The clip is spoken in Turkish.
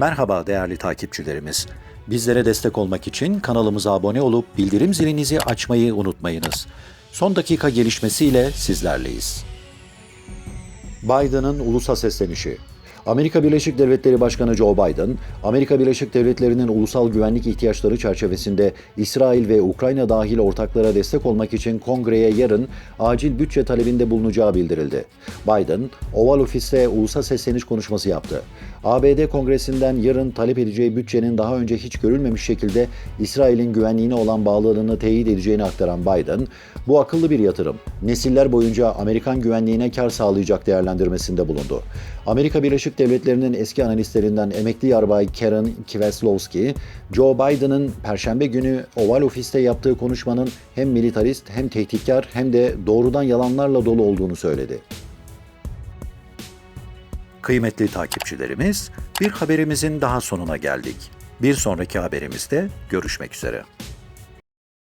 Merhaba değerli takipçilerimiz. Bizlere destek olmak için kanalımıza abone olup bildirim zilinizi açmayı unutmayınız. Son dakika gelişmesiyle sizlerleyiz. Biden'ın ulusa seslenişi. Amerika Birleşik Devletleri Başkanı Joe Biden, Amerika Birleşik Devletleri'nin ulusal güvenlik ihtiyaçları çerçevesinde İsrail ve Ukrayna dahil ortaklara destek olmak için kongreye yarın acil bütçe talebinde bulunacağı bildirildi. Biden, Oval Ofis'te ulusa sesleniş konuşması yaptı. ABD Kongresi'nden yarın talep edeceği bütçenin daha önce hiç görülmemiş şekilde İsrail'in güvenliğine olan bağlılığını teyit edeceğini aktaran Biden, bu akıllı bir yatırım, nesiller boyunca Amerikan güvenliğine kar sağlayacak değerlendirmesinde bulundu. Amerika Birleşik Devletleri'nin eski analistlerinden emekli yarbay Karen Kieslowski, Joe Biden'ın Perşembe günü Oval Ofis'te yaptığı konuşmanın hem militarist hem tehditkar hem de doğrudan yalanlarla dolu olduğunu söyledi. Kıymetli takipçilerimiz, bir haberimizin daha sonuna geldik. Bir sonraki haberimizde görüşmek üzere.